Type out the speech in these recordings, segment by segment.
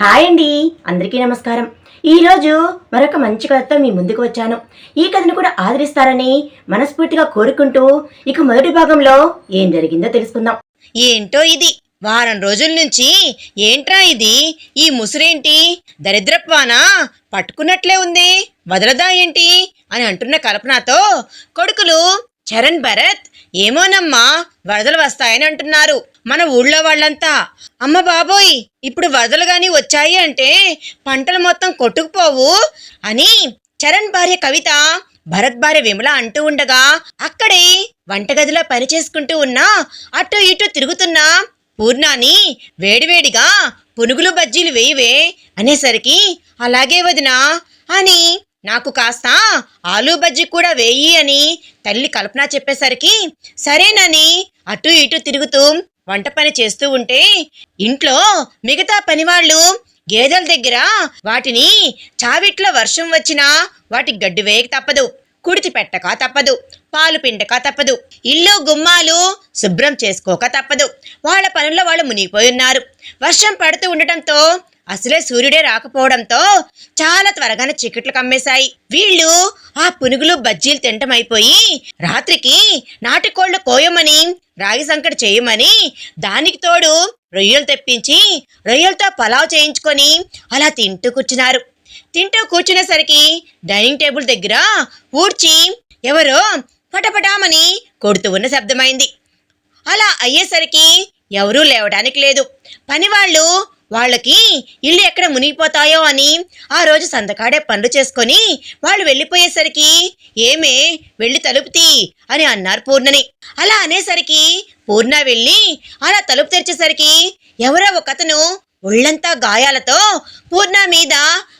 Hi అండి. అందరికీ నమస్కారం. ఈరోజు మరొక మంచి కథతో మీ ముందుకు వచ్చాను. ఈ కథను కూడా ఆదరిస్తారని మనస్ఫూర్తిగా కోరుకుంటూ ఇక మొదటి భాగంలో ఏం జరిగిందో తెలుసుకుందాం. ఏంటో ఇది? వారం రోజుల నుంచి ఏంట్రా ఇది? ఈ ముసురేంటి? దరిద్రప్వానా పట్టుకున్నట్లే ఉంది. వదలదా ఏంటి? అని అంటున్న కల్పనతో కొడుకులు చరణ్ భరత్ ఏమోనమ్మా వరదలు వస్తాయని అంటున్నారు. మన ఊళ్ళో వాళ్ళంతా అమ్మ బాబోయ్ ఇప్పుడు వరదలు గాని వచ్చాయి అంటే పంటలు మొత్తం కొట్టుకుపోవు అని చరణ్ భార్య కవిత భరత్ భార్య విమల అంటూ ఉండగా అక్కడే వంటగదిలో పని చేసుకుంటూ ఉన్న అటు ఇటు తిరుగుతున్న పూర్ణాని వేడివేడిగా పునుగులు బజ్జీలు వేయవే అనేసరికి అలాగే వదినా అని నాకు కాస్త ఆలూ బజ్జీ కూడా వేయి అని తల్లి కల్పన చెప్పేసరికి సరేనని అటు ఇటు తిరుగుతూ వంట పని చేస్తూ ఉంటే ఇంట్లో మిగతా పనివాళ్ళు గేదెల దగ్గర వాటిని చావిట్ల వర్షం వచ్చినా వాటికి గడ్డి వేయక తప్పదు కుడితి పెట్టక తప్పదు పాలు పిండక తప్పదు ఇల్లు గుమ్మాలు శుభ్రం చేసుకోక తప్పదు. వాళ్ళ పనుల్లో వాళ్ళు మునిగిపోయి ఉన్నారు. వర్షం పడుతూ ఉండటంతో అసలే సూర్యుడే రాకపోవడంతో చాలా త్వరగానే చికెట్లు కమ్మేశాయి. వీళ్ళు ఆ పునుగులు బజ్జీలు తింటం అయిపోయి రాత్రికి నాటికోళ్ళు కోయమని రాగి సంకటి చేయమని దానికి తోడు రొయ్యలు తెప్పించి రొయ్యలతో పలావ్ చేయించుకొని అలా తింటూ కూర్చున్నారు. తింటూ కూర్చునేసరికి డైనింగ్ టేబుల్ దగ్గర ఊడ్చి ఎవరో పటపటామని కొడుతూ ఉన్న శబ్దమైంది. అలా అయ్యేసరికి ఎవరూ లేవడానికి లేదు. పనివాళ్ళు వాళ్ళకి ఇల్లు ఎక్కడ మునిగిపోతాయో అని ఆ రోజు సంతకాడే పనులు చేసుకొని వాళ్ళు వెళ్ళిపోయేసరికి ఏమే వెళ్ళి తలుపుతి అని అన్నారు పూర్ణని. అలా అనేసరికి పూర్ణ వెళ్ళి అలా తలుపు తెరిచేసరికి ఎవరో ఒకతను ఒళ్ళంతా గాయాలతో పూర్ణ మీద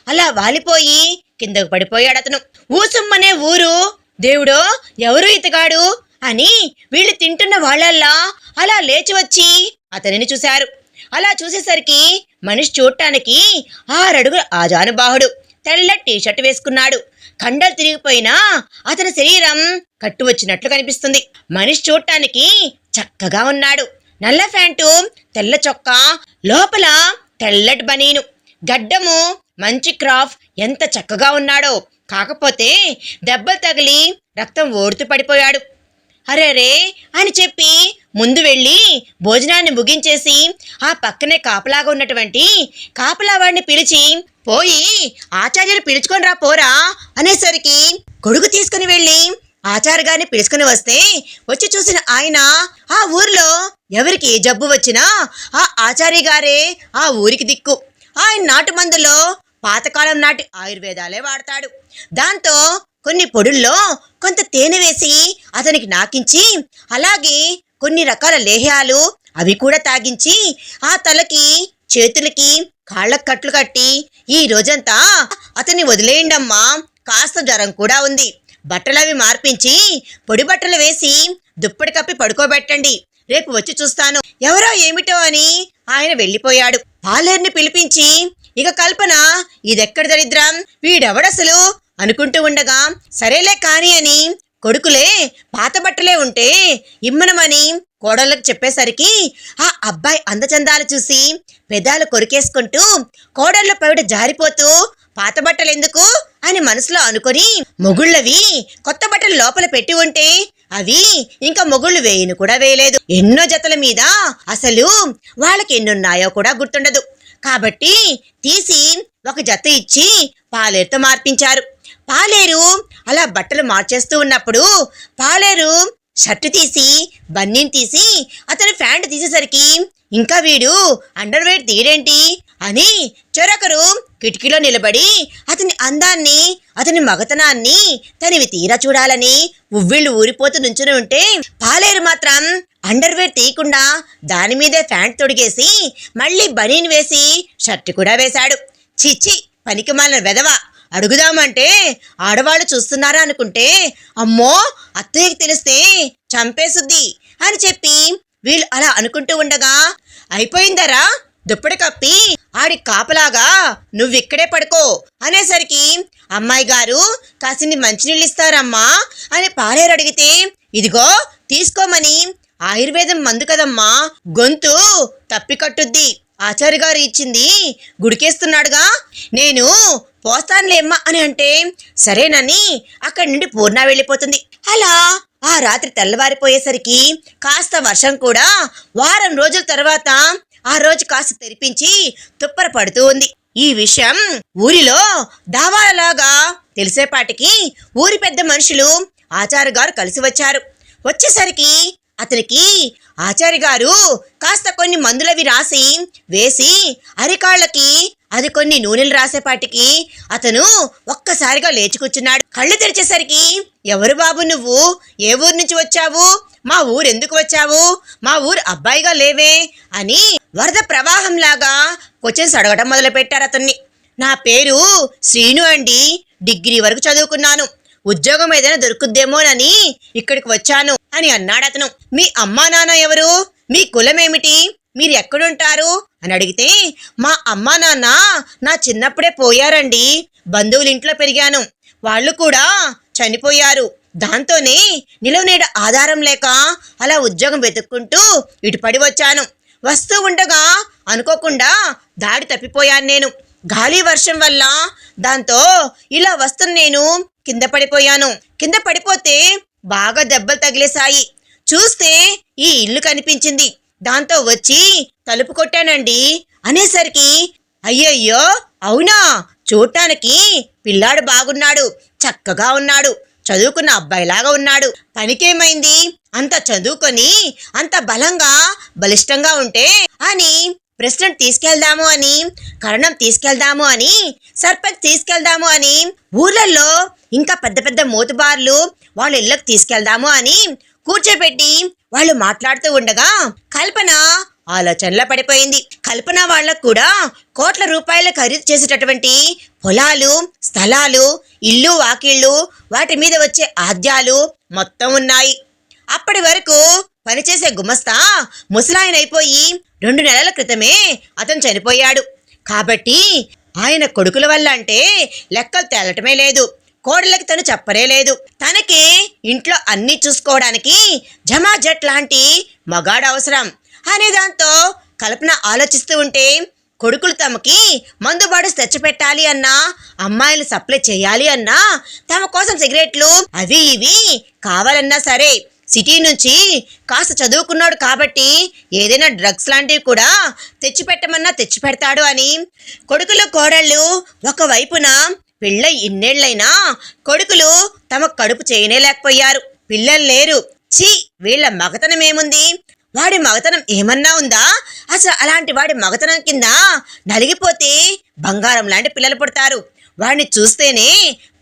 అలా వాలిపోయి కిందకు పడిపోయాడు అతను. ఊసుమ్మనే ఊరు దేవుడో ఎవరు ఇతగాడు? అని వీళ్ళు తింటున్న వాళ్ళల్లా అలా లేచి వచ్చి అతనిని చూశారు. అలా చూసేసరికి మనిషి చూడటానికి ఆరడుగుల ఆజానుబాహుడు తెల్ల టీషర్ట్ వేసుకున్నాడు. కండలు తిరిగిపోయినా అతని శరీరం కట్టు వచ్చినట్లు కనిపిస్తుంది. మనిషి చూడటానికి చక్కగా ఉన్నాడు. నల్ల ప్యాంటు తెల్ల చొక్కా లోపల తెల్లటి బనీను. గడ్డము మంచి క్రాఫ్ ఎంత చక్కగా ఉన్నాడో. కాకపోతే దెబ్బలు తగిలి రక్తం ఓడుతూ పడిపోయాడు. అరేరే అని చెప్పి ముందు వెళ్ళి భోజనాన్ని ముగించేసి ఆ పక్కనే కాపలాగా ఉన్నటువంటి కాపలావాడిని పిలిచి పోయి ఆచార్యుని పిలుచుకొని రా పోరా అనేసరికి కొడుకు తీసుకుని వెళ్ళి ఆచార్య గారిని పిలుచుకుని వస్తే వచ్చి చూసిన ఆయన ఆ ఊర్లో ఎవరికి జబ్బు వచ్చినా ఆ ఆచార్య గారే ఆ ఊరికి దిక్కు. ఆయన నాటు మందులో పాతకాలం నాటి ఆయుర్వేదాలే వాడతాడు. దాంతో కొన్ని పొడుల్లో కొంత తేనె వేసి అతనికి నాకించి అలాగే కొన్ని రకాల లేహ్యాలు అవి కూడా తాగించి ఆ తలకి చేతులకి కాళ్ళకు కట్లు కట్టి ఈ రోజంతా అతన్ని వదిలేయండమ్మా. కాస్త జ్వరం కూడా ఉంది. బట్టలవి మార్పించి పొడి బట్టలు వేసి దుప్పటి కప్పి పడుకోబెట్టండి. రేపు వచ్చి చూస్తాను. ఎవరో ఏమిటో అని ఆయన వెళ్ళిపోయాడు. పాలేరుని పిలిపించి ఇక కల్పన ఇదెక్కడ దరిద్రం? వీడెవడసలు? అనుకుంటూ ఉండగా సరేలే కాని అని కొడుకులే పాత బట్టలే ఉంటే ఇమ్మనమని కోడళ్ళకు చెప్పేసరికి ఆ అబ్బాయి అందచందాలు చూసి పెదాలు కొరికేసుకుంటూ కోడళ్ళ పవిట జారిపోతూ పాత బట్టలు ఎందుకు అని మనసులో అనుకొని మొగుళ్ళవి కొత్త బట్టలు లోపల పెట్టి ఉంటే అవి ఇంకా మొగుళ్ళు వేయను కూడా వేయలేదు. ఎన్నో జతల మీద అసలు వాళ్ళకి ఎన్నున్నాయో కూడా గుర్తుండదు. కాబట్టి తీసి ఒక జత ఇచ్చి పాలేరుతో మార్పించారు. పాలేరు. అలా బట్టలు మార్చేస్తూ ఉన్నప్పుడు పాలేరు షర్టు తీసి బన్నీని తీసి అతని ప్యాంట్ తీసేసరికి ఇంకా వీడు అండర్వేర్ తీయడేంటి అని చొరొకరు కిటికీలో నిలబడి అతని అందాన్ని అతని మగతనాన్ని తనివి తీరా చూడాలని ఉవ్విళ్ళు ఊరిపోతూ నుంచుని ఉంటే పాలేరు మాత్రం అండర్వేర్ తీయకుండా దాని మీదే ప్యాంట్ తొడిగేసి మళ్ళీ బనీన్ వేసి షర్ట్ కూడా వేశాడు. చిచ్చి పనికి మాలిన వెధవ. అడుగుదామంటే ఆడవాళ్ళు చూస్తున్నారా అనుకుంటే అమ్మో అత్తయ్యకి తెలిస్తే చంపేసుద్ది అని చెప్పి వీళ్ళు అలా అనుకుంటూ ఉండగా అయిపోయిందరా దుప్పటి కప్పి ఆడి కాపలాగా నువ్విక్కడే పడుకో అనేసరికి అమ్మాయి గారు కాసిని మంచినీళ్ళు ఇస్తారమ్మా అని పాలేరు అడిగితే ఇదిగో తీసుకోమని ఆయుర్వేదం మందు కదమ్మా గొంతు తప్పికట్టుద్ది ఆచార్య గారు ఇచ్చింది గుడికేస్తున్నాడుగా నేను పోస్తానులేమ్మా అని అంటే సరేనని అక్కడి నుండి పూర్ణ వెళ్ళిపోతుంది. అలా ఆ రాత్రి తెల్లవారిపోయేసరికి కాస్త వర్షం కూడా వారం రోజుల తర్వాత ఆ రోజు కాస్త తెరిపించి తుప్పర పడుతూ ఉంది. ఈ విషయం ఊరిలో దావాలలాగా తెలిసేపాటికి ఊరి పెద్ద మనుషులు ఆచార్య గారు కలిసి వచ్చారు. వచ్చేసరికి అతనికి ఆచార్య గారు కాస్త కొన్ని మందులవి రాసి వేసి అరికాళ్ళకి అది కొన్ని నూనెలు రాసేపాటికి అతను ఒక్కసారిగా లేచి కూర్చున్నాడు కళ్ళు తెరిచేసరికి ఎవరు బాబు నువ్వు? ఏ ఊరు నుంచి వచ్చావు? మా ఊరు ఎందుకు వచ్చావు? మా ఊరు అబ్బాయిగా లేవే అని వరద ప్రవాహంలాగా క్వశ్చన్స్ అడగటం మొదలుపెట్టారు అతన్ని. నా పేరు శ్రీను అండి. డిగ్రీ వరకు చదువుకున్నాను. ఉద్యోగం ఏదైనా దొరుకుద్దేమోనని ఇక్కడికి వచ్చాను అని అన్నాడు అతను. మీ అమ్మా నాన్న ఎవరు? మీ కులం ఏమిటి మీరు ఎక్కడుంటారు? అని అడిగితే మా అమ్మా నాన్న నా చిన్నప్పుడే పోయారండి. బంధువుల ఇంట్లో పెరిగాను. వాళ్ళు కూడా చనిపోయారు. దాంతోనే నిలవనేడ ఆధారం లేక అలా ఉద్యోగం వెతుక్కుంటూ ఇటు పడి వచ్చాను. వస్తూ ఉండగా అనుకోకుండా దాడి తప్పిపోయాను నేను. గాలి వర్షం వల్ల దాంతో ఇలా వస్తున్న నేను కింద పడిపోయాను. కింద పడిపోతే బాగా దెబ్బలు తగిలేశాయి. చూస్తే ఈ ఇల్లు కనిపించింది. దాంతో వచ్చి తలుపు కొట్టానండి. అనేసరికి అయ్యయ్యో అవునా? చూడటానికి పిల్లాడు బాగున్నాడు చక్కగా ఉన్నాడు చదువుకున్న అబ్బాయిలాగా ఉన్నాడు. పనికేమైంది? అంత చదువుకొని అంత బలంగా బలిష్టంగా ఉంటే అని ప్రెసిడెంట్ తీసుకెళ్దాము అని కరణం తీసుకెళ్దాము అని సర్పంచ్ తీసుకెళ్దాము అని ఊర్లలో ఇంకా పెద్ద పెద్ద మోతుబార్లు వాళ్ళ ఇళ్ళకి తీసుకెళ్దాము అని కూర్చోబెట్టి వాళ్ళు మాట్లాడుతూ ఉండగా కల్పన! ఆలోచనలో పడిపోయింది. కల్పన వాళ్ళకు కూడా కోట్ల రూపాయలు ఖరీదు చేసేటటువంటి పొలాలు స్థలాలు ఇల్లు వాకిళ్ళు వాటి మీద వచ్చే ఆద్యాలు మొత్తం ఉన్నాయి. అప్పటి వరకు పనిచేసే గుమస్తా ముసలాయన అయిపోయి రెండు నెలల క్రితమే అతను చనిపోయాడు. కాబట్టి ఆయన కొడుకుల వల్ల అంటే లెక్కలు తేలటమే లేదు. కోడలకి తను చెప్పనే లేదు. తనకి ఇంట్లో అన్నీ చూసుకోవడానికి జమాజట్ లాంటి మగాడు అవసరం. అనే దాంతో కల్పన ఆలోచిస్తూ ఉంటే కొడుకులు తమకి మందుబాటు తెచ్చిపెట్టాలి అన్నా అమ్మాయిలు సప్లై చేయాలి అన్నా తమ కోసం సిగరెట్లు అవి ఇవి కావాలన్నా సరే సిటీ నుంచి కాస్త చదువుకున్నాడు కాబట్టి ఏదైనా డ్రగ్స్ లాంటివి కూడా తెచ్చిపెట్టమన్నా తెచ్చిపెడతాడు అని కొడుకులు కోడళ్ళు ఒకవైపున పిళ్ళ ఇన్నేళ్ళైనా కొడుకులు తమ కడుపు చేయనేలేకపోయారు పిల్లలు లేరు. ఛీ! వీళ్ళ మగతనం ఏముంది? వాడి మగతనం ఏమన్నా ఉందా? అసలు అలాంటి వాడి మగతనం కింద నలిగిపోతే బంగారం లాంటి పిల్లలు పుడతారు. వాడిని చూస్తేనే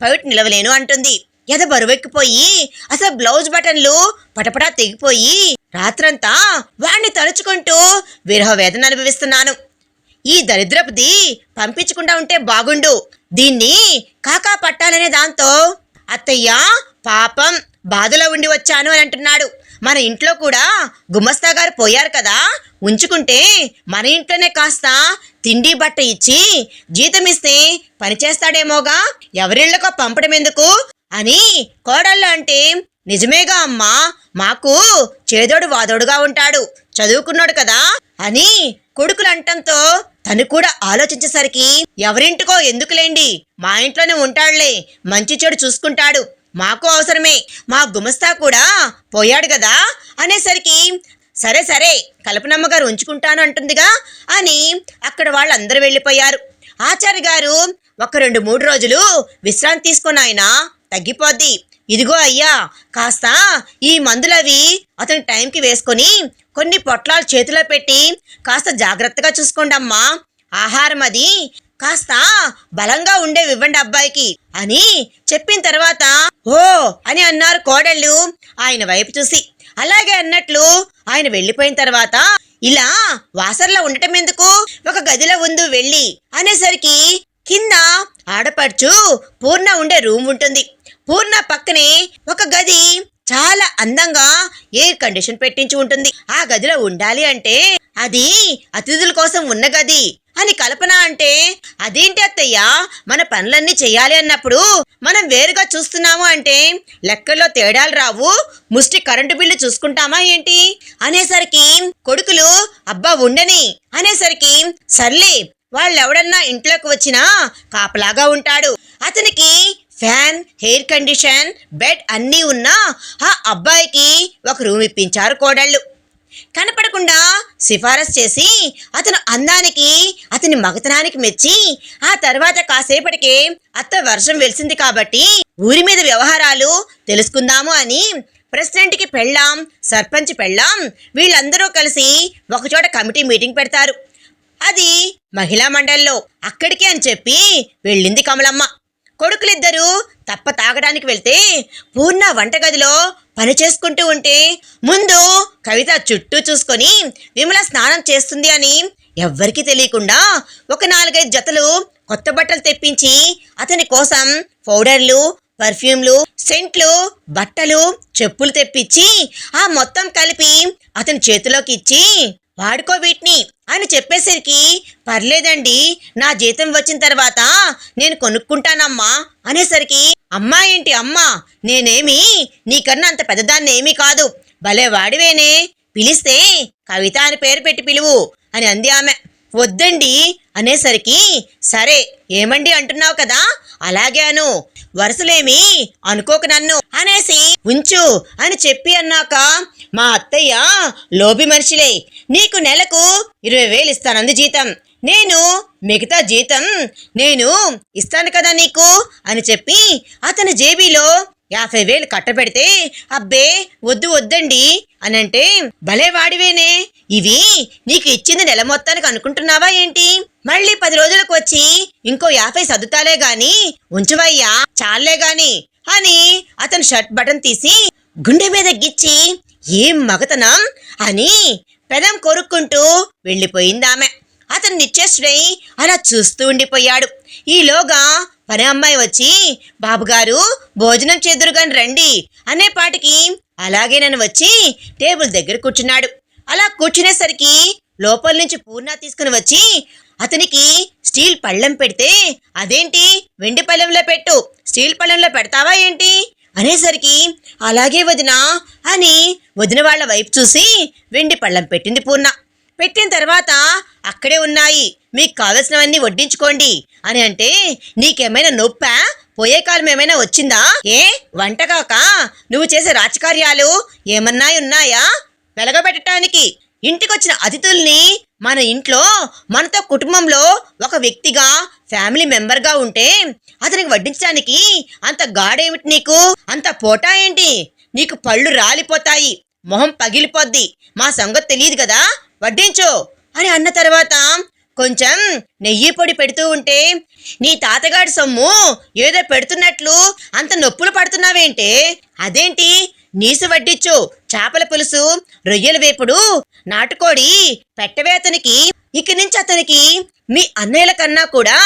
పైట నిలవలేను అంటుంది. ఎద బరువెక్కిపోయి అసలు బ్లౌజ్ బటన్లు పటపటా తెగిపోయి రాత్రంతా వాణ్ణి తలుచుకుంటూ విరహ వేదన అనుభవిస్తున్నాను. ఈ దరిద్రపుది పంపించకుండా ఉంటే బాగుండు. దీన్ని కాకా పట్టాలనే దాంతో అత్తయ్య పాపం బాధలో ఉండి వచ్చాను అని అంటున్నాడు. మన ఇంట్లో కూడా గుమస్తా గారు పోయారు కదా ఉంచుకుంటే మన ఇంట్లోనే కాస్త తిండి బట్ట ఇచ్చి జీతం ఇస్తే పనిచేస్తాడేమోగా ఎవరిళ్ళకో పంపడం ఎందుకు అని కోడళ్ళు అంటే నిజమేగా అమ్మా మాకు చేదోడు వాదోడుగా ఉంటాడు చదువుకున్నాడు కదా అని కొడుకులు అంటంతో తను కూడా ఆలోచించేసరికి ఎవరింటికో ఎందుకులేండి? మా ఇంట్లోనే ఉంటాడులే. మంచి చెడు చూసుకుంటాడు. మాకు అవసరమే. మా గుమస్తా కూడా పోయాడు కదా అనేసరికి సరే సరే. కల్పనమ్మ గారు ఉంచుకుంటాను అంటుందిగా అని అక్కడ వాళ్ళందరూ వెళ్ళిపోయారు. ఆచార్య గారు ఒక రెండు మూడు రోజులు విశ్రాంతి తీసుకుని ఆయన తగ్గిపోద్ది. ఇదిగో అయ్యా కాస్త ఈ మందులవి అతని టైంకి వేసుకొని కొన్ని పొట్లాలు చేతిలో పెట్టి కాస్త జాగ్రత్తగా చూసుకోండమ్మా. ఆహారం అది. కాస్త బలంగా ఉండేవి ఇవ్వండి అబ్బాయికి అని చెప్పిన తర్వాత ఓ అని అన్నారు కోడళ్ళు ఆయన వైపు చూసి. అలాగే అన్నట్లు ఆయన వెళ్ళిపోయిన తర్వాత ఇలా వాసర్లో ఉండటం ఎందుకు? ఒక గదిలో ఉంది వెళ్ళి అనేసరికి కింద ఆడపడుచు పూర్ణ ఉండే రూమ్ ఉంటుంది. పూర్ణ పక్కనే ఒక గది చాలా అందంగా ఎయిర్ కండిషన్ పెట్టించి ఉంటుంది. ఆ గదిలో ఉండాలి అంటే అది అతిథుల కోసం ఉన్న గది అని కల్పన అంటే అదేంటి అత్తయ్య? మన పనులన్నీ చేయాలి అన్నప్పుడు మనం వేరుగా చూస్తున్నాము అంటే లెక్కల్లో తేడాలు రావు ముష్టి కరెంటు బిల్లు చూసుకుంటామా ఏంటి? అనేసరికి కొడుకులు అబ్బా ఉండని అనేసరికి సర్లే వాళ్ళెవడన్నా ఇంట్లోకి వచ్చినా కాపలాగా ఉంటాడు. అతనికి ఫ్యాన్ హెయిర్ కండిషన్ బెడ్ అన్నీ ఉన్నా ఆ అబ్బాయికి ఒక రూమ్ ఇప్పించారు కోడళ్ళు. కనపడకుండా సిఫారసు చేసి అతను అందానికి అతని మగతనానికి మెచ్చి ఆ తర్వాత కాసేపటికే అత్త వర్షం వెలిసింది కాబట్టి ఊరి మీద వ్యవహారాలు తెలుసుకుందాము అని ప్రెసిడెంట్కి పెళ్ళాం సర్పంచ్ పెళ్ళాం వీళ్ళందరూ కలిసి ఒకచోట కమిటీ మీటింగ్ పెడతారు. అది మహిళా మండలిలో అక్కడికి అని చెప్పి వెళ్ళింది కమలమ్మ. కొడుకులిద్దరూ తప్ప తాగడానికి వెళ్తే పూర్ణ వంటగదిలో పని చేసుకుంటూ ఉంటే ముందు కవిత చుట్టూ చూసుకొని విమల స్నానం చేస్తుంది అని ఎవ్వరికీ తెలియకుండా ఒక నాలుగైదు జతలు కొత్త బట్టలు తెప్పించి అతని కోసం పౌడర్లు పర్ఫ్యూమ్లు సెంట్లు బట్టలు చెప్పులు తెప్పించి ఆ మొత్తం కలిపి అతని చేతిలోకి ఇచ్చి వాడుకో వీటిని అని చెప్పేసరికి పర్లేదండి నా జీతం వచ్చిన తర్వాత నేను కొనుక్కుంటానమ్మా అనేసరికి అమ్మా ఏంటి అమ్మా నేనేమి నీకన్నా అంత పెద్దదాన్ని ఏమీ కాదు భలే వాడివేనే పిలిస్తే కవిత అని పేరు పెట్టి పిలువు అని అంది ఆమె. వద్దండి అనేసరికి సరే ఏమండి అంటున్నావు కదా? అలాగే అను. వరుసలేమి? అనుకోక నన్ను. అనేసి ఉంచు అని చెప్పి అన్నాక మా అత్తయ్య లోబి మనిషిలే. నీకు నెలకు ఇరవై వేలు ఇస్తానంది జీతం. నేను మిగతా జీతం నేను ఇస్తాను కదా నీకు? అని చెప్పి అతని జేబీలో యాభై వేలు కట్టబెడితే అబ్బే వద్దు వద్దండి. అని అంటే భలే వాడివేనే. ఇవి నీకు ఇచ్చింది నెల మొత్తానికి అనుకుంటున్నావా ఏంటి? మళ్ళీ పది రోజులకు వచ్చి ఇంకో యాభై సర్దుతాలే గాని ఉంచువయ్యా చాలే గాని. అని అతను షర్ట్ బటన్ తీసి గుండె మీద గిచ్చి ఏం మగతనం? అని పెదం కొరుక్కుంటూ వెళ్ళిపోయిందామె. అతను నిశ్చేష్డై అలా చూస్తూ ఉండిపోయాడు. ఈలోగా పని అమ్మాయి వచ్చి బాబుగారు భోజనం చేదురుగాని రండి అనే పాటికి అలాగే నన్ను వచ్చి టేబుల్ దగ్గర కూర్చున్నాడు. అలా కూర్చునేసరికి లోపల నుంచి పూర్ణ తీసుకుని వచ్చి అతనికి స్టీల్ పళ్ళెం పెడితే అదేంటి? వెండి పళ్ళెంలో పెట్టు. స్టీల్ పళ్ళెంలో పెడతావా ఏంటి? అనేసరికి అలాగే వదినా అని వదిన వాళ్ళ వైపు చూసి వెండి పళ్ళెం పెట్టింది పూర్ణ. పెట్టిన తర్వాత అక్కడే ఉన్నాయి. మీకు కావలసినవన్నీ వడ్డించుకోండి. అని అంటే నీకేమైనా నొప్పా? పోయే కాలం ఏమైనా వచ్చిందా? ఏ? వంటకాక నువ్వు చేసే రాజకార్యాలు ఏమన్నా ఉన్నాయా? వెలగబెట్టడానికి ఇంటికొచ్చిన అతిథుల్ని మన ఇంట్లో మనతో కుటుంబంలో ఒక వ్యక్తిగా ఫ్యామిలీ మెంబర్గా ఉంటే అతనికి వడ్డించడానికి అంత గాడేమిటి నీకు? అంత పోటా ఏంటి? నీకు పళ్ళు రాలిపోతాయి మొహం పగిలిపోద్ది మా సంగతి తెలియదు కదా? వడ్డించు అని అన్న తర్వాత కొంచెం నెయ్యి పొడి పెడుతూ ఉంటే నీ తాతగాడి సొమ్ము ఏదో పెడుతున్నట్లు అంత నొప్పులు పడుతున్నావేంటే? అదేంటి? నీసు వడ్డిచ్చు చేపల పులుసు రొయ్యల వేపుడు నాటుకోడి పెట్టవే అతనికి. ఇక నుంచి అతనికి మీ అన్నయ్యల కన్నా కూడా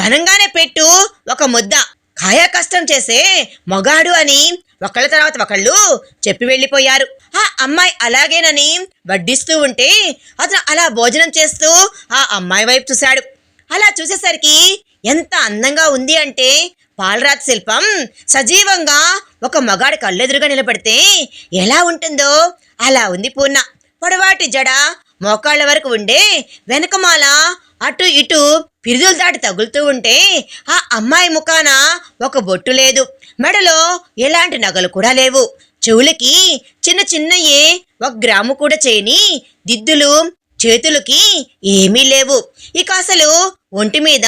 ఘనంగానే పెట్టు ఒక ముద్ద. కాయా కష్టం చేసే మొగాడు అని ఒకళ్ళ తర్వాత ఒకళ్ళు చెప్పి వెళ్ళిపోయారు. ఆ అమ్మాయి అలాగేనని వడ్డిస్తూ ఉంటే అతను అలా భోజనం చేస్తూ ఆ అమ్మాయి వైపు చూశాడు. అలా చూసేసరికి ఎంత అందంగా ఉంది అంటే పాలరాతి శిల్పం సజీవంగా ఒక మగాడి కళ్ళెదురుగా నిలబడితే ఎలా ఉంటుందో? అలా ఉంది పూర్ణ. పొడవాటి జడ మోకాళ్ళ వరకు ఉండే వెనకమాల అటు ఇటు పిరుదులు దాటి తగులుతూ ఉంటే ఆ అమ్మాయి ముఖాన ఒక బొట్టు లేదు. మెడలో ఎలాంటి నగలు కూడా లేవు. చెవులకి చిన్న చిన్నయే ఒక గ్రాము కూడా చేయని దిద్దులు చేతులకి ఏమీ లేవు. ఇక అసలు ఒంటి మీద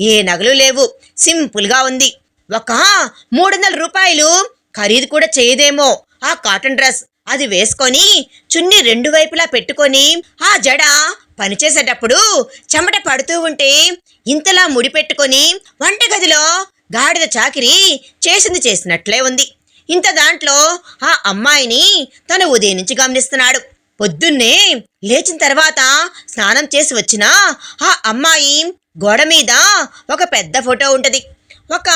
ఏ నగలు లేవు. సింపుల్గా ఉంది. ఒక మూడు వందల రూపాయలు ఖరీదు కూడా చేయదేమో. ఆ కాటన్ డ్రెస్ అది వేసుకొని చున్ని రెండు వైపులా పెట్టుకొని ఆ జడ పనిచేసేటప్పుడు చెమట పడుతూ ఉంటే ఇంతలా ముడి పెట్టుకొని వంటగదిలో గాడిద చాకిరి చేసింది చేసినట్లే ఉంది. ఇంత దాంట్లో ఆ అమ్మాయిని తను ఉదయం నుంచి గమనిస్తున్నాడు. పొద్దున్నే లేచిన తర్వాత స్నానం చేసి వచ్చిన ఆ అమ్మాయి గోడ మీద ఒక పెద్ద ఫోటో ఉంటుంది. ఒక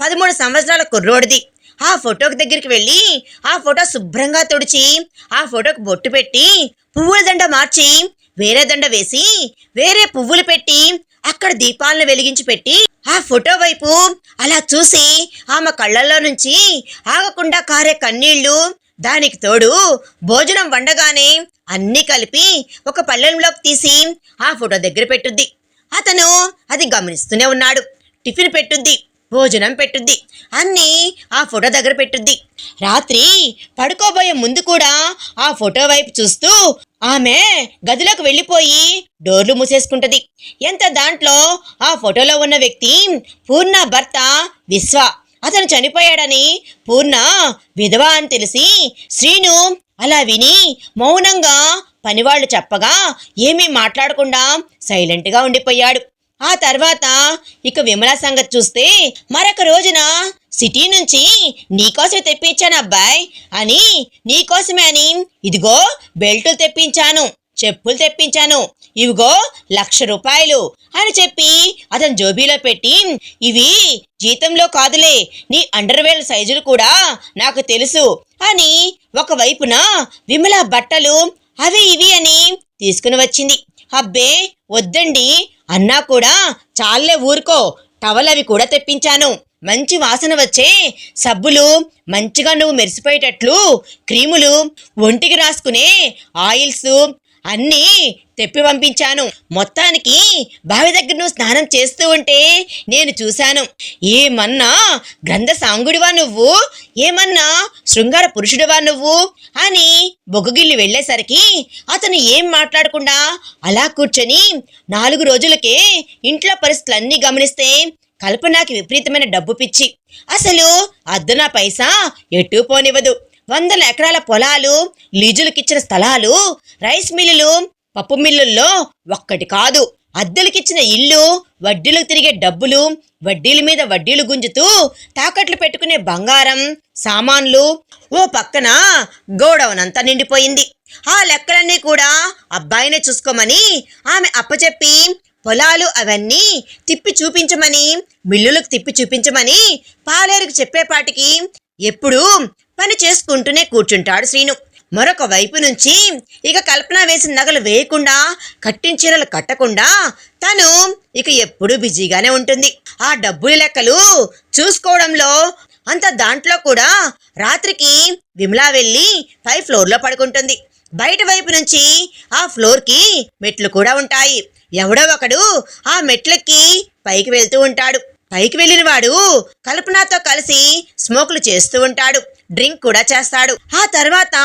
పదమూడు సంవత్సరాల కుర్రోడిది. ఆ ఫోటోకి దగ్గరికి వెళ్ళి ఆ ఫోటో శుభ్రంగా తుడిచి ఆ ఫోటోకి బొట్టు పెట్టి పువ్వుల దండ మార్చి వేరే దండ వేసి వేరే పువ్వులు పెట్టి అక్కడ దీపాలను వెలిగించి పెట్టి ఆ ఫోటో వైపు అలా చూసి ఆమె కళ్ళల్లో నుంచి ఆగకుండా కారే కన్నీళ్ళు దానికి తోడు భోజనం వండగానే అన్నీ కలిపి ఒక పళ్ళెంలోకి తీసి ఆ ఫోటో దగ్గర పెట్టుద్ది. అతను అది గమనిస్తూనే ఉన్నాడు. టిఫిన్ పెట్టుద్ది. భోజనం పెట్టుద్ది. అన్నీ ఆ ఫోటో దగ్గర పెట్టుద్ది. రాత్రి పడుకోబోయే ముందు కూడా ఆ ఫోటో వైపు చూస్తూ ఆమె గదిలోకి వెళ్ళిపోయి డోర్లు మూసేసుకుంటది. ఎంత దాంట్లో ఆ ఫోటోలో ఉన్న వ్యక్తి పూర్ణ భర్త విశ్వ. అతను చనిపోయాడని పూర్ణ విధవ అని తెలిసి శ్రీను అలా విని మౌనంగా పనివాళ్ళు చెప్పగా ఏమీ మాట్లాడకుండా సైలెంట్గా ఉండిపోయాడు. ఆ తర్వాత ఇక విమల సంగతి చూస్తే మరొక రోజున సిటీ నుంచి నీకోసమే తెప్పించాను అబ్బాయి. అని నీకోసమే అని ఇదిగో బెల్టులు తెప్పించాను చెప్పులు తెప్పించాను ఇవిగో లక్ష రూపాయలు అని చెప్పి అతను జోబీలో పెట్టి ఇవి జీతంలో కాదులే నీ అండర్వేర్ సైజులు కూడా నాకు తెలుసు అని ఒకవైపున విమల బట్టలు అవి ఇవి అని తీసుకుని వచ్చింది. అబ్బే వద్దండి. అన్నా కూడా చాలే ఊరుకో. టవల్ అవి కూడా తెప్పించాను. మంచి వాసన వచ్చే సబ్బులు మంచిగా నువ్వు మెరిసిపోయేటట్లు క్రీములు ఒంటికి రాసుకునే ఆయిల్స్ అన్నీ తెప్పి పంపించాను. మొత్తానికి బావి దగ్గర నువ్వు స్నానం చేస్తూ ఉంటే నేను చూశాను. ఏమన్నా గ్రంథ సాంగుడివా నువ్వు? ఏమన్నా శృంగార పురుషుడివా నువ్వు? అని బొగ్గుగిల్లి వెళ్ళేసరికి అతను ఏం మాట్లాడకుండా అలా కూర్చొని నాలుగు రోజులకే ఇంట్లో పరిస్థితులన్నీ గమనిస్తే కల్పనాకి విపరీతమైన డబ్బు పిచ్చి. అసలు అద్దున పైసా ఎటు పోనివ్వదు. వందల ఎకరాల పొలాలు లీజులకిచ్చిన స్థలాలు రైస్ మిల్లులు పప్పు మిల్లుల్లో ఒక్కటి కాదు. అద్దెలకిచ్చిన ఇల్లు వడ్డీలకు తిరిగే డబ్బులు వడ్డీల మీద వడ్డీలు గుంజుతూ తాకట్లు పెట్టుకునే బంగారం సామాన్లు. ఓ పక్కన గోడౌన్ అంతా నిండిపోయింది. ఆ లెక్కలన్నీ కూడా అబ్బాయినే చూసుకోమని ఆమె అప్పచెప్పి పొలాలు అవన్నీ తిప్పి చూపించమని మిల్లులకు తిప్పి చూపించమని పాలేరుకు చెప్పేపాటికి ఎప్పుడూ పని చేసుకుంటూనే కూర్చుంటాడు శ్రీను. మరొక వైపు నుంచి ఇక కల్పన వేసిన నగలు వేయకుండా కట్టిన చీరలు కట్టకుండా తను ఇక ఎప్పుడూ బిజీగానే ఉంటుంది. ఆ డబ్బుల లెక్కలు చూసుకోవడంలో అంత దాంట్లో కూడా రాత్రికి విమలా వెళ్ళి పై ఫ్లోర్లో పడుకుంటుంది. బయట వైపు నుంచి ఆ ఫ్లోర్కి మెట్లు కూడా ఉంటాయి. ఎవడో ఒకడు ఆ మెట్లకి పైకి వెళ్తూ ఉంటాడు. పైకి వెళ్ళిన వాడు కల్పనతో కలిసి స్మోకులు చేస్తూ ఉంటాడు. డ్రింక్ కూడా చేస్తాడు. ఆ తర్వాత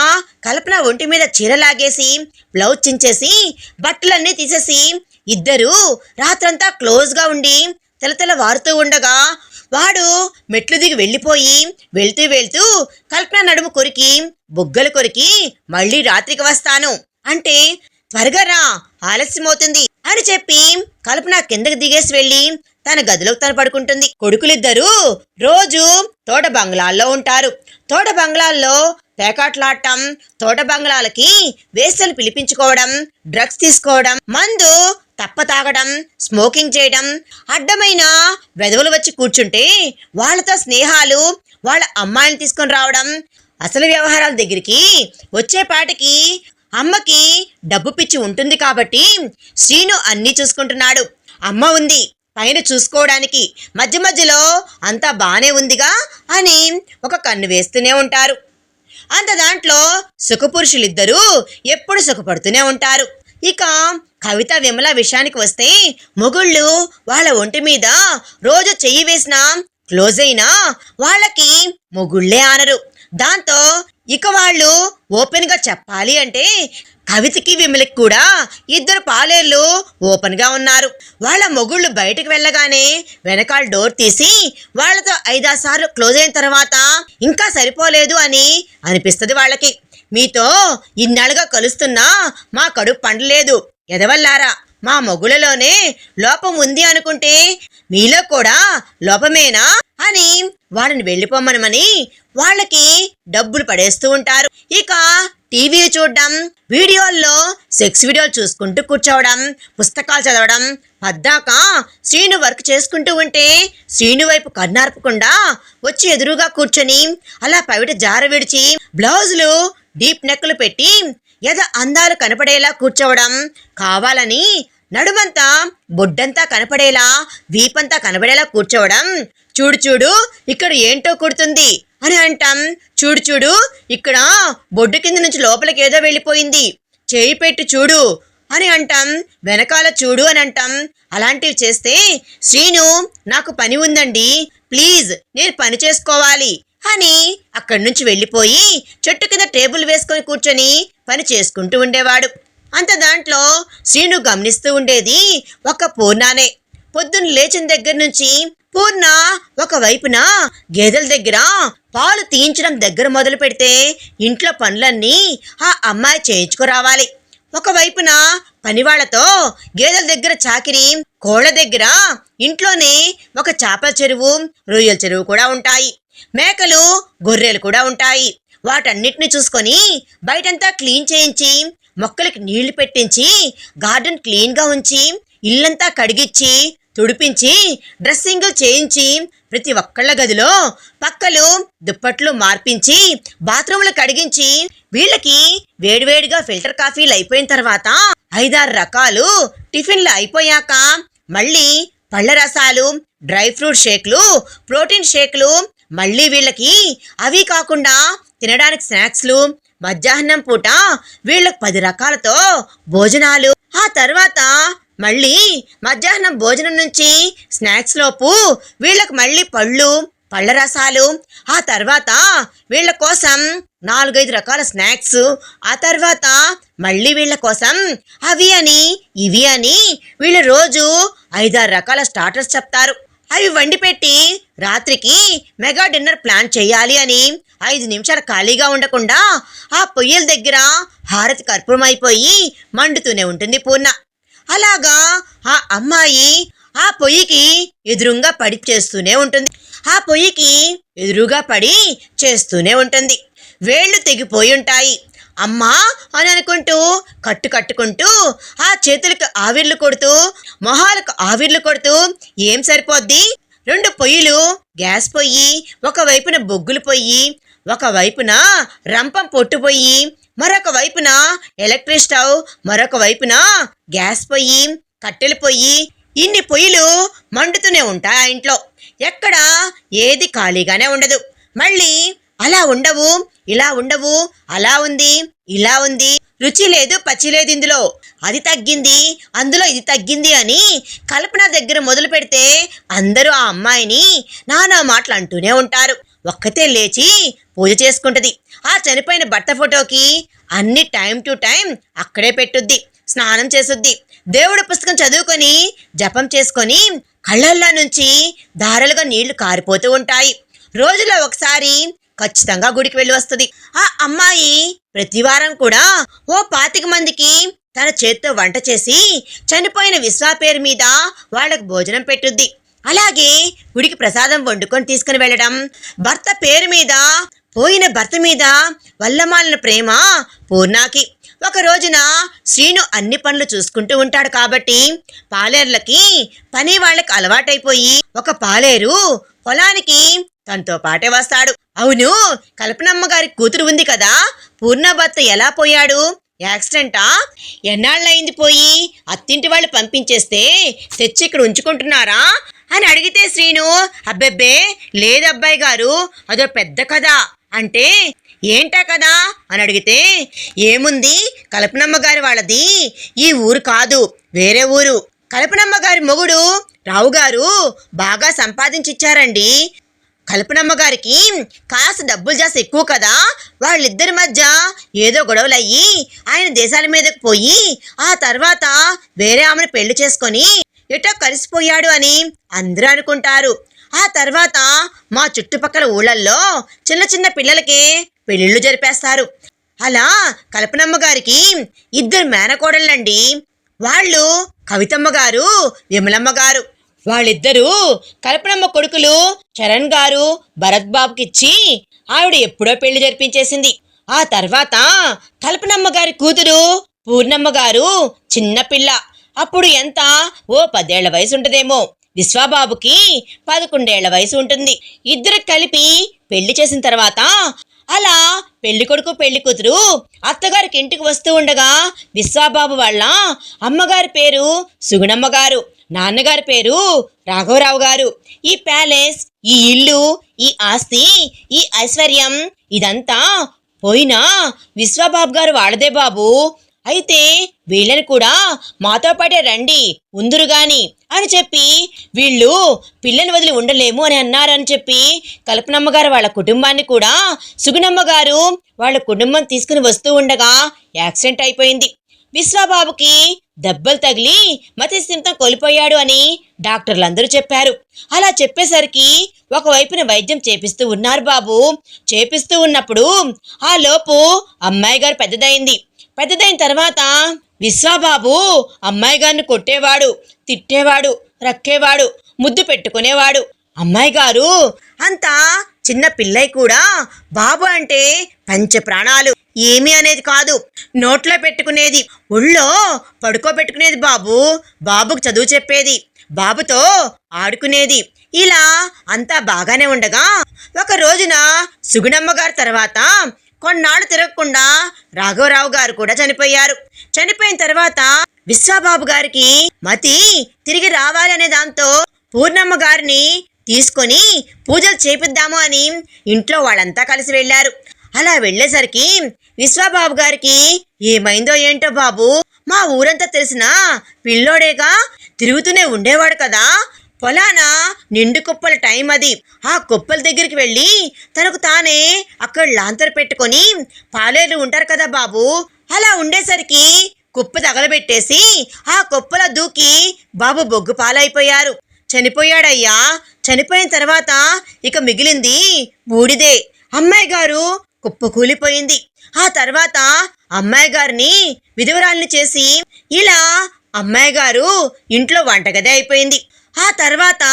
కల్పన ఒంటి మీద చీర లాగేసి బ్లౌజ్ చించేసి బట్టలన్నీ తీసేసి ఇద్దరు రాత్రంతా క్లోజ్గా ఉండి తెలతెల వారుతూ ఉండగా వాడు మెట్లు దిగి వెళ్ళిపోయి వెళ్తూ వెళ్తూ కల్పన నడుము కొరికి బుగ్గలు కొరికి మళ్ళీ రాత్రికి వస్తాను. అంటే త్వరగా రా ఆలస్యమవుతుంది అని చెప్పి కల్పన కిందకి దిగేసి వెళ్ళి తన గదిలోకి తను పడుకుంటుంది. కొడుకులిద్దరూ రోజు తోట బంగ్లాల్లో ఉంటారు. తోట బంగ్లాల్లో పేకాట్లాడటం తోట బంగ్లాలకి వేసలు పిలిపించుకోవడం డ్రగ్స్ తీసుకోవడం మందు తప్ప తాగడం స్మోకింగ్ చేయడం అడ్డమైన వెధవులు వచ్చి కూర్చుంటే వాళ్ళతో స్నేహాలు వాళ్ళ అమ్మాయిని తీసుకొని రావడం అసలు వ్యవహారాల దగ్గరికి వచ్చేపాటికి అమ్మకి డబ్బు పిచ్చి ఉంటుంది కాబట్టి శ్రీను అన్నీ చూసుకుంటున్నాడు. అమ్మ ఉంది. పైన చూసుకోవడానికి మధ్య మధ్యలో అంతా బాగానే ఉందిగా అని ఒక కన్ను వేస్తూనే ఉంటారు. అంత దాంట్లో సుఖపురుషులిద్దరూ ఎప్పుడు సుఖపడుతూనే ఉంటారు. ఇక కవిత విమల విషయానికి వస్తే మొగుళ్ళు వాళ్ళ ఒంటి మీద రోజు చెయ్యి వేసినా క్లోజ్ అయినా వాళ్ళకి మొగుళ్ళే ఆనరు. దాంతో ఇక వాళ్ళు ఓపెన్గా చెప్పాలి అంటే కవితకి విమలకి కూడా ఇద్దరు పాలేర్లు ఓపెన్గా ఉన్నారు. వాళ్ళ మొగుళ్ళు బయటకు వెళ్ళగానే వెనకాల డోర్ తీసి వాళ్ళతో ఐదారు సార్లు క్లోజ్ అయిన తర్వాత ఇంకా సరిపోలేదు అని అనిపిస్తుంది వాళ్ళకి. మీతో ఇన్నాళ్ళుగా కలుస్తున్నా మా కడుపు పండలేదు. ఎదవల్లారా? మా మొగులలోనే లోపం ఉంది అనుకుంటే మీలో కూడా లోపమేనా? అని వాళ్ళని వెళ్ళిపోమనమని వాళ్ళకి డబ్బులు పడేస్తూ ఉంటారు. ఇక టీవీలు చూడడం వీడియోల్లో సెక్స్ వీడియోలు చూసుకుంటూ కూర్చోవడం పుస్తకాలు చదవడం పద్దాక శ్రీను వర్క్ చేసుకుంటూ ఉంటే శ్రీను వైపు కన్నార్పకుండా వచ్చి ఎదురుగా కూర్చొని అలా పవిట జార విడిచి బ్లౌజులు డీప్ నెక్లు పెట్టి ఎద అందాలు కనపడేలా కూర్చోవడం కావాలని నడుమంతా బొడ్డంతా కనపడేలా వీపంతా కనపడేలా కూర్చోవడం. చూడు చూడు ఇక్కడ ఏంటో కుడుతుంది అని అంటాం. చూడు చూడు ఇక్కడ బొడ్డు కింద నుంచి లోపలికి ఏదో వెళ్ళిపోయింది. చేయి పెట్టి చూడు అని అంటాం. వెనకాల చూడు అని అంటాం. అలాంటివి చేస్తే శ్రీను నాకు పని ఉందండి. ప్లీజ్ నేను పని చేసుకోవాలి. అని అక్కడి నుంచి వెళ్ళిపోయి చెట్టు కింద టేబుల్ వేసుకొని కూర్చొని పని చేసుకుంటూ ఉండేవాడు. అంత దాంట్లో శ్రీను గమనిస్తూ ఉండేది ఒక పూర్ణానే. పొద్దున్న లేచిన దగ్గర నుంచి పూర్ణ ఒక వైపున గేదెల దగ్గర పాలు తీయించడం దగ్గర మొదలు పెడితే ఇంట్లో పనులన్నీ ఆ అమ్మాయి చేయించుకురావాలి. ఒకవైపున పనివాళ్ళతో గేదెల దగ్గర చాకిరి కోళ్ళ దగ్గర ఇంట్లోనే ఒక చేపల చెరువు రొయ్యల చెరువు కూడా ఉంటాయి. మేకలు గొర్రెలు కూడా ఉంటాయి. వాటన్నిటిని చూసుకొని బయటంతా క్లీన్ చేయించి మొక్కలకి నీళ్ళు పెట్టించి గార్డెన్ క్లీన్గా ఉంచి ఇల్లంతా కడిగిచ్చి తుడిపించి డ్రెస్సింగ్ చేయించి ప్రతి ఒక్కళ్ళ గదిలో పక్కలు దుప్పట్లు మార్పించి బాత్రూములు కడిగించి వీళ్ళకి వేడివేడిగా ఫిల్టర్ కాఫీలు అయిపోయిన తర్వాత ఐదారు రకాలు టిఫిన్లు అయిపోయాక మళ్ళీ పళ్ళ రసాలు డ్రై ఫ్రూట్ షేక్లు ప్రోటీన్ షేక్లు మళ్ళీ వీళ్ళకి అవి కాకుండా తినడానికి స్నాక్స్లు మధ్యాహ్నం పూట వీళ్ళకి పది రకాలతో భోజనాలు. ఆ తర్వాత మళ్ళీ మధ్యాహ్నం భోజనం నుంచి స్నాక్స్ లోపు వీళ్ళకి మళ్ళీ పళ్ళు పళ్ళ రసాలు ఆ తర్వాత వీళ్ళ కోసం నాలుగైదు రకాల స్నాక్స్ ఆ తర్వాత మళ్ళీ వీళ్ళ కోసం అవి అని ఇవి అని వీళ్ళు రోజు ఐదారు రకాల స్టార్టర్స్ చెప్తారు. అవి వండి పెట్టి రాత్రికి మెగా డిన్నర్ ప్లాన్ చేయాలి అని ఐదు నిమిషాలు ఖాళీగా ఉండకుండా ఆ పొయ్యిల దగ్గర హారతి కర్పూరం అయిపోయి మండుతూనే ఉంటుంది పూర్ణ. అలాగా ఆ అమ్మాయి ఆ పొయ్యికి ఎదురుగా పడి చేస్తూనే ఉంటుంది. ఆ పొయ్యికి ఎదురుగా పడి చేస్తూనే ఉంటుంది. వేళ్ళు తెగిపోయి ఉంటాయి. అమ్మా అని అనుకుంటూ కట్టు కట్టుకుంటూ ఆ చేతులకు ఆవిర్లు కొడుతూ మొహాలకు ఆవిర్లు కొడుతూ ఏం సరిపోద్ది? రెండు పొయ్యిలు గ్యాస్ పొయ్యి ఒకవైపున బొగ్గులు పొయ్యి ఒకవైపున రంపం పొట్టు పొయ్యి మరొక వైపున ఎలక్ట్రిక్ స్టవ్ మరొక వైపున గ్యాస్ పొయ్యి కట్టెలు పొయ్యి ఇన్ని పొయ్యిలు మండుతూనే ఉంటాయి ఆ ఇంట్లో? ఎక్కడ? ఏది ఖాళీగానే ఉండదు. మళ్ళీ అలా ఉండవు. ఇలా ఉండవు. అలా ఉంది ఇలా ఉంది. రుచి లేదు పచ్చి లేదు ఇందులో. అది తగ్గింది అందులో ఇది తగ్గింది అని కల్పన దగ్గర మొదలు పెడితే అందరూ ఆ అమ్మాయిని నానా మాటలు అంటూనే ఉంటారు. ఒక్కతే లేచి పూజ చేసుకుంటుంది. ఆ చనిపోయిన భర్త ఫోటోకి అన్ని టైం టు టైం అక్కడే పెట్టుద్ది స్నానం చేసుద్ది. దేవుడి పుస్తకం చదువుకొని జపం చేసుకొని కళ్ళల్లో నుంచి దారలుగా నీళ్ళు కారిపోతూ ఉంటాయి. రోజులో ఒకసారి ఖచ్చితంగా గుడికి వెళ్ళి వస్తుంది. ఆ అమ్మాయి ప్రతి వారం కూడా ఓ పాతిక మందికి తన చేత్తో వంట చేసి చనిపోయిన విశ్వా పేరు మీద వాళ్ళకు భోజనం పెట్టుద్ది. అలాగే గుడికి ప్రసాదం వండుకొని తీసుకుని వెళ్ళడం భర్త పేరు మీద పోయిన భర్త మీద వల్లమాలిన ప్రేమ పూర్ణాకి. ఒక రోజున శ్రీను అన్ని పనులు చూసుకుంటూ ఉంటాడు కాబట్టి పాలేర్లకి పని వాళ్ళకి అలవాటైపోయి ఒక పాలేరు పొలానికి తనతో పాటే వస్తాడు. అవును కల్పనమ్మ గారి కూతురు ఉంది కదా పూర్ణ భర్త ఎలా పోయాడు? యాక్సిడెంటా? ఎన్నాళ్ళయింది పోయి? అత్తింటి వాళ్ళు పంపించేస్తే తెచ్చి ఇక్కడ ఉంచుకుంటున్నారా? అని అడిగితే శ్రీను అబ్బెబ్బే లేదబ్బాయి గారు అదో పెద్ద కథ. అంటే ఏంటా కదా అని అడిగితే ఏముంది? కల్పనమ్మ గారి వాళ్ళది ఈ ఊరు కాదు వేరే ఊరు. కల్పనమ్మ గారి మొగుడు రావు గారు బాగా సంపాదించిచ్చారండి. కల్పనమ్మ గారికి కాస్త డబ్బులు జాస్ ఎక్కువ కదా. వాళ్ళిద్దరి మధ్య ఏదో గొడవలయ్యి ఆయన దేశాల మీదకు పోయి ఆ తర్వాత వేరే ఆమెను పెళ్ళి చేసుకొని ఎటో కలిసిపోయాడు అని అందరూ అనుకుంటారు. ఆ తర్వాత మా చుట్టుపక్కల ఊళ్ళల్లో చిన్న చిన్న పిల్లలకి పెళ్ళిళ్ళు జరిపేస్తారు. అలా కల్పనమ్మ గారికి ఇద్దరు మేనకోడళ్ళండి. వాళ్ళు కవితమ్మ గారు విమలమ్మ గారు. వాళ్ళిద్దరూ కల్పనమ్మ కొడుకులు చరణ్ గారు భరత్ బాబుకిచ్చి ఆవిడ ఎప్పుడో పెళ్ళి జరిపించేసింది. ఆ తర్వాత కల్పనమ్మ గారి కూతురు పూర్ణమ్మ గారు చిన్నపిల్ల అప్పుడు ఎంత? ఓ పదేళ్ళ వయసు ఉంటదేమో విశ్వాబాబుకి పదకొండేళ్ళ వయసు ఉంటుంది ఇద్దరు కలిపి పెళ్ళి చేసిన తర్వాత అలా పెళ్ళి కొడుకు పెళ్ళి కూతురు అత్తగారికి ఇంటికి వస్తూ ఉండగా విశ్వాబాబు వాళ్ళ అమ్మగారి పేరు సుగుణమ్మ గారు. నాన్నగారి పేరు రాఘవరావు గారు. ఈ ప్యాలెస్ ఈ ఇల్లు ఈ ఆస్తి ఈ ఐశ్వర్యం ఇదంతా పోయినా విశ్వబాబు గారు వాడదే బాబు. అయితే వీళ్ళని కూడా మాతో పాటే రండి ఉందురు గాని అని చెప్పి వీళ్ళు పిల్లని వదిలి ఉండలేము అని అన్నారని చెప్పి కల్పనమ్మ గారు వాళ్ళ కుటుంబాన్ని కూడా సుగుణమ్మ గారు వాళ్ళ కుటుంబం తీసుకుని వస్తూ ఉండగా యాక్సిడెంట్ అయిపోయింది. విశ్వబాబుకి దెబ్బలు తగిలి మతిస్థిమితం కోల్పోయాడు అని డాక్టర్లు అందరూ చెప్పారు. అలా చెప్పేసరికి ఒకవైపున వైద్యం చేపిస్తూ ఉన్నారు బాబు. చేపిస్తూ ఉన్నప్పుడు ఆ లోపు అమ్మాయి గారు పెద్దదైంది. పెద్దదైన తర్వాత విశ్వాబాబు అమ్మాయి గారిని కొట్టేవాడు తిట్టేవాడు రక్కేవాడు ముద్దు పెట్టుకునేవాడు. అమ్మాయి గారు అంతా చిన్న పిల్లయి కూడా బాబు అంటే పంచ ప్రాణాలు ఏమి అనేది కాదు. నోట్లో పెట్టుకునేది. ఒళ్ళో పడుకోబెట్టుకునేది బాబు. బాబుకు చదువు చెప్పేది. బాబుతో ఆడుకునేది. ఇలా అంతా బాగానే ఉండగా ఒక రోజున సుగుణమ్మ గారి తర్వాత కొన్నాళ్ళు తిరగకుండా రాఘవరావు గారు కూడా చనిపోయారు. చనిపోయిన తర్వాత విశ్వబాబు గారికి మతి తిరిగి రావాలి అనే దాంతో పూర్ణమ్మ గారిని తీసుకొని పూజలు చేపిద్దాము అని ఇంట్లో వాళ్ళంతా కలిసి వెళ్ళారు. అలా వెళ్ళేసరికి విశ్వబాబు గారికి ఏమైందో ఏంటో బాబు? మా ఊరంతా తెలిసిన పిల్లోడేగా తిరుగుతూనే ఉండేవాడు కదా. పొలాన నిండు కుప్పల టైం అది. ఆ కుప్పల దగ్గరికి వెళ్ళి తనకు తానే అక్కడ లాంతర్ పెట్టుకొని పాలేరు ఉంటారు కదా బాబు. అలా ఉండేసరికి కుప్ప తగలబెట్టేసి ఆ కుప్పల దూకి బాబు బొగ్గు పాలైపోయారు. చనిపోయాడయ్యా. చనిపోయిన తర్వాత ఇక మిగిలింది బూడిదే. అమ్మాయి గారు కుప్ప కూలిపోయింది. ఆ తర్వాత అమ్మాయి గారిని విధవరాల్ని చేసి ఇలా అమ్మాయి గారు ఇంట్లో వంటగది అయిపోయింది. ఆ తర్వాత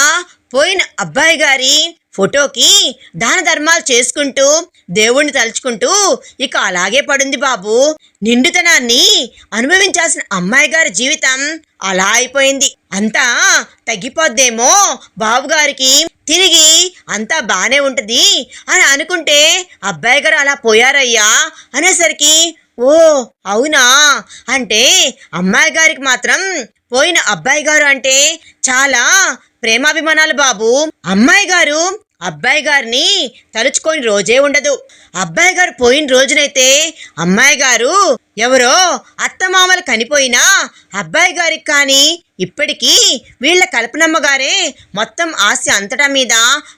పోయిన అబ్బాయి గారి ఫోటోకి దాన ధర్మాలు చేసుకుంటూ దేవుణ్ణి తలుచుకుంటూ ఇక అలాగే పడుంది బాబు. నిండుతనాన్ని అనుభవించాల్సిన అమ్మాయి గారి జీవితం అలా అయిపోయింది. అంతా తగ్గిపోద్దేమో బాబుగారికి తిరిగి అంతా బానే ఉంటుంది అని అనుకుంటే అబ్బాయి గారు అలా పోయారయ్యా అనేసరికి ఓ అవునా? అంటే అమ్మాయి గారికి మాత్రం పోయిన అబ్బాయి గారు అంటే చాలా ప్రేమాభిమానాలు బాబు. అమ్మాయి గారు అబ్బాయి గారిని తలుచుకొని రోజే ఉండదు. అబ్బాయి గారు పోయిన రోజునైతే అమ్మాయి గారు ఎవరో అత్తమామలు కనిపోయినా అబ్బాయి గారికి కానీ ఇప్పటికీ వీళ్ళ కల్పనమ్మ గారే మొత్తం ఆస్తి అంతటా మీద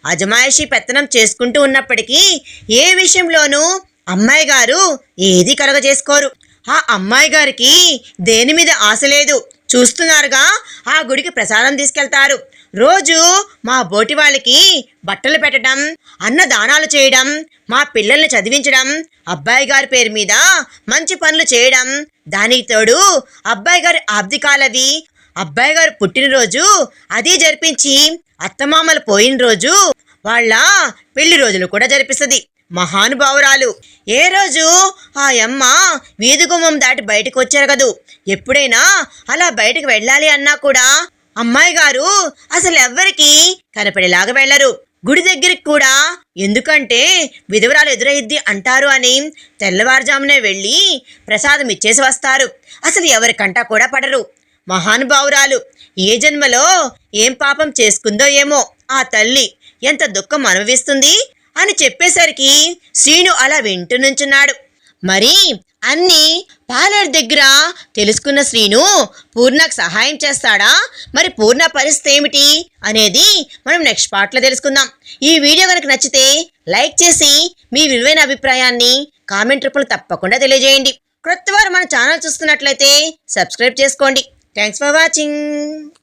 అజమాయిషీ పెత్తనం చేసుకుంటూ ఉన్నప్పటికీ ఏ విషయంలోనూ అమ్మాయి గారు ఏది కలగజేసుకోరు. ఆ అమ్మాయి గారికి దేని మీద ఆశ లేదు. చూస్తున్నారుగా ఆ గుడికి ప్రసాదం తీసుకెళ్తారు. రోజు మా బోటి వాళ్ళకి బట్టలు పెట్టడం అన్నదానాలు చేయడం మా పిల్లల్ని చదివించడం అబ్బాయి గారి పేరు మీద మంచి పనులు చేయడం. దానికి తోడు అబ్బాయి గారి ఆబ్దికాలవి అబ్బాయి గారు పుట్టినరోజు అది జరిపించి అత్తమామలు పోయిన రోజు వాళ్ళ పెళ్ళి రోజులు కూడా జరిపిస్తుంది. మహానుభావురాలు. ఏ రోజు ఆ అమ్మ వీధి గుమ్మం దాటి బయటకు వచ్చారు కదూ? ఎప్పుడైనా అలా బయటకు వెళ్ళాలి అన్నా కూడా అమ్మాయి గారు అసలు ఎవ్వరికి కనపడేలాగా వెళ్ళరు. గుడి దగ్గరికి కూడా ఎందుకంటే విధవరాలు ఎదురైద్ది అంటారు అని తెల్లవారుజామునే వెళ్ళి ప్రసాదం ఇచ్చేసి వస్తారు. అసలు ఎవరికంటా కూడా పడరు. మహానుభావురాలు ఏ జన్మలో ఏం పాపం చేసుకుందో ఏమో ఆ తల్లి ఎంత దుఃఖం అనుభవిస్తుంది అని చెప్పేసరికి శ్రీను అలా వింటూ నుంచున్నాడు. మరి అన్ని పాలేరు దగ్గర తెలుసుకున్న శ్రీను పూర్ణకు సహాయం చేస్తాడా? మరి పూర్ణ పరిస్థితి ఏమిటి? అనేది మనం నెక్స్ట్ పార్ట్లో తెలుసుకుందాం. ఈ వీడియో కనుక నచ్చితే లైక్ చేసి మీ విలువైన అభిప్రాయాన్ని కామెంట్ రూపంలో తప్పకుండా తెలియజేయండి. క్రొత్త వారు మన ఛానల్ చూస్తున్నట్లయితే సబ్స్క్రైబ్ చేసుకోండి. Thanks for watching